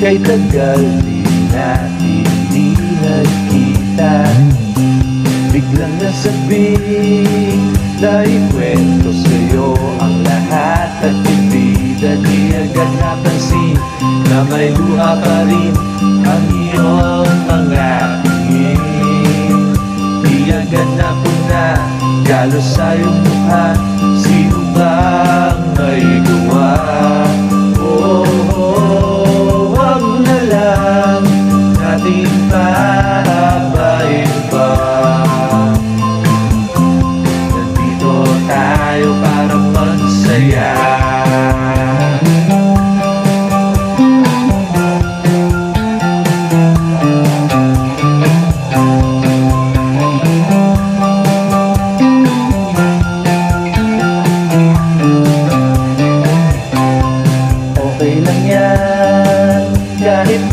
Kay tagal din natin di nagkita Biglang nasabing Naikwento sa'yo ang lahat At hindi na di agad napansin Na may luha pa rin ang iyong mga tingin Di agad na puna Galo sa iyong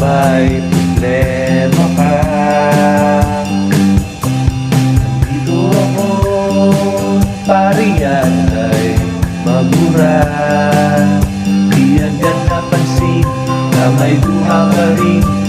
may problema ka. Nandito ako para yan ay magmura. Di agad napansin na may duha ka rin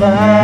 fly.